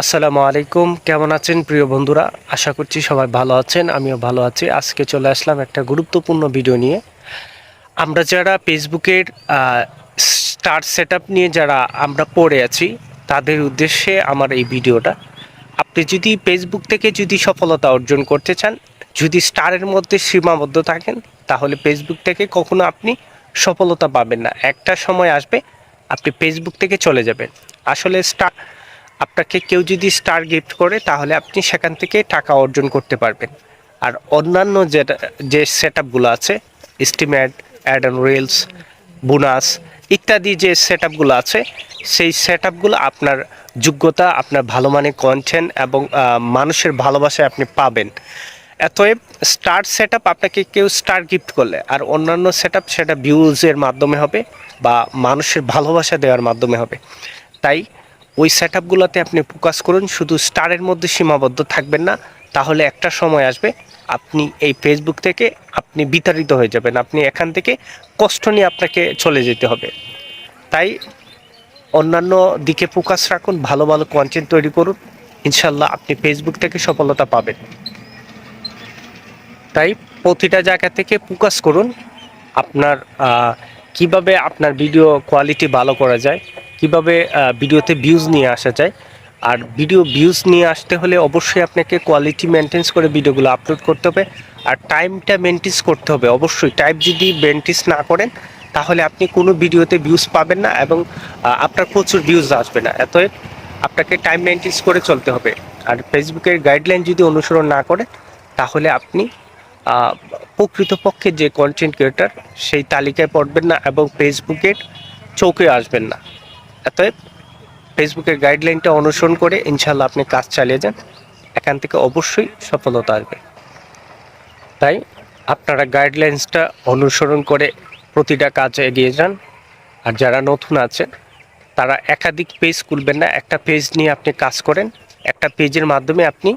আসসালামু আলাইকুম। কেমন আছেন প্রিয় বন্ধুরা? আশা করছি সবাই ভালো আছেন, আমিও ভালো আছি। আজকে চলে আসলাম একটা গুরুত্বপূর্ণ ভিডিও নিয়ে। আমরা যারা ফেসবুকের স্টার সেট নিয়ে যারা আমরা পড়ে আছি, তাদের উদ্দেশ্যে আমার এই ভিডিওটা। আপনি যদি ফেসবুক থেকে যদি সফলতা অর্জন করতে চান, যদি স্টারের মধ্যে সীমাবদ্ধ থাকেন, তাহলে ফেসবুক থেকে কখনো আপনি সফলতা পাবেন না। একটা সময় আসবে, আপনি ফেসবুক থেকে চলে যাবেন। আসলে স্টার আপনাকে কেউ যদি স্টার গিফট করে, তাহলে আপনি সেখান থেকে টাকা অর্জন করতে পারবেন। আর অন্যান্য যেটা যে সেট আপগুলো আছে estimate add and reels bonus ইত্যাদি যে সেট আপগুলো আছে, সেই সেট আপগুলো আপনার যোগ্যতা, আপনার ভালো মানের কন্টেন্ট এবং মানুষের ভালোবাসায় আপনি পাবেন। এতএব স্টার সেট আপনাকে কেউ স্টার গিফট করলে, আর অন্যান্য সেট সেটা ভিউজের মাধ্যমে হবে বা মানুষের ভালোবাসা দেওয়ার মাধ্যমে হবে। তাই ওই সেট আপগুলোতে আপনি ফোকাস করুন, শুধু স্টারের মধ্যে সীমাবদ্ধ থাকবেন না, তাহলে একটা সময় আসবে, আপনি এই ফেসবুক থেকে আপনি বিতাড়িত হয়ে যাবেন, আপনি এখান থেকে কষ্ট নিয়ে আপনাকে চলে যেতে হবে। তাই অন্যান্য দিকে ফোকাস রাখুন, ভালো ভালো কন্টেন্ট তৈরি করুন ইনশাল্লাহ আপনি ফেসবুক থেকে সফলতা পাবেন। তাই প্রতিটা জায়গা থেকে ফোকাস করুন, আপনার কীভাবে আপনার ভিডিও কোয়ালিটি ভালো করা যায় কীভাবে ভিডিওতে ভিউজ নিয়ে আসা যায়। আর ভিডিও ভিউজ নিয়ে আসতে হলে অবশ্যই আপনাকে কোয়ালিটি মেনটেন্স করে ভিডিওগুলো আপলোড করতে হবে। আর টাইমটা মেনটেন্স করতে হবে, অবশ্যই। টাইম যদি মেনটেন্স না করেন, তাহলে আপনি কোনো ভিডিওতে ভিউজ পাবেন না এবং আপনার প্রচুর ভিউজ আসবে না। এতএব আপনাকে টাইম মেনটেন্স করে চলতে হবে। আর ফেসবুকের গাইডলাইন যদি অনুসরণ না করেন তাহলে আপনি প্রকৃতপক্ষে যে কন্টেন্ট ক্রিয়েটার সেই তালিকায় পড়বেন না এবং ফেসবুকের চৌকে আসবেন না। অতএব ফেসবুকের গাইডলাইনটা অনুসরণ করে ইনশাল্লাহ আপনি কাজ চালিয়ে যান। এখান থেকে অবশ্যই সফলতা আসবে। তাই আপনারা গাইডলাইন্সটা অনুসরণ করে প্রতিটা কাজে এগিয়ে যান। আর যারা নতুন আছেন, তারা একাধিক পেজ খুলবেন না, একটা পেজ নিয়ে আপনি কাজ করেন, একটা পেজের মাধ্যমে আপনি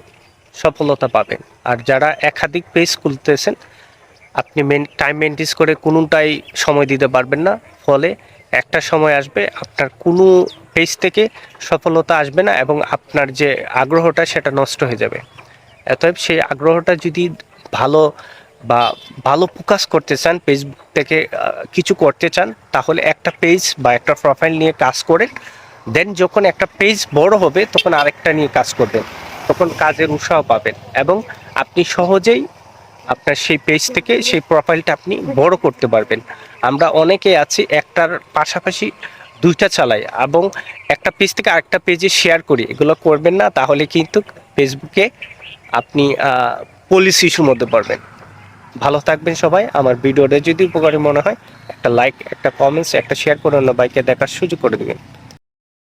সফলতা পাবেন। আর যারা একাধিক পেজ খুলতেছেন, আপনি মেন টাইম মেনটেন্স করে কোনোটাই সময় দিতে পারবেন না। ফলে একটা সময় আসবে আপনার কোনো পেজ থেকে সফলতা আসবে না এবং আপনার যে আগ্রহটা সেটা নষ্ট হয়ে যাবে। অতএব সেই আগ্রহটা যদি ভালো বা ভালো ফোকাস করতে চান ফেসবুক থেকে কিছু করতে চান, তাহলে একটা পেজ বা একটা প্রোফাইল নিয়ে কাজ করেন দেন যখন একটা পেজ বড় হবে, তখন আরেকটা নিয়ে কাজ করবেন। তখন কাজের উৎসাহ পাবেন এবং আপনি সহজেই আপনার সেই পেজ থেকে সেই প্রোফাইলটা আপনি বড় করতে পারবেন। আমরা অনেকে আছি, একটার পাশাপাশি দুইটা চালাই এবং একটা পেজ থেকে আরেকটা পেজে শেয়ার করি। এগুলো করবেন না, তাহলে কিন্তু ফেসবুকে আপনি পুলিশ ইস্যুর মধ্যে পড়বেন। ভালো থাকবেন সবাই। আমার ভিডিওটা যদি উপকারী মনে হয়, একটা লাইক একটা কমেন্টস একটা শেয়ার করে অন্য বাইকে দেখার সুযোগ করে দেবেন।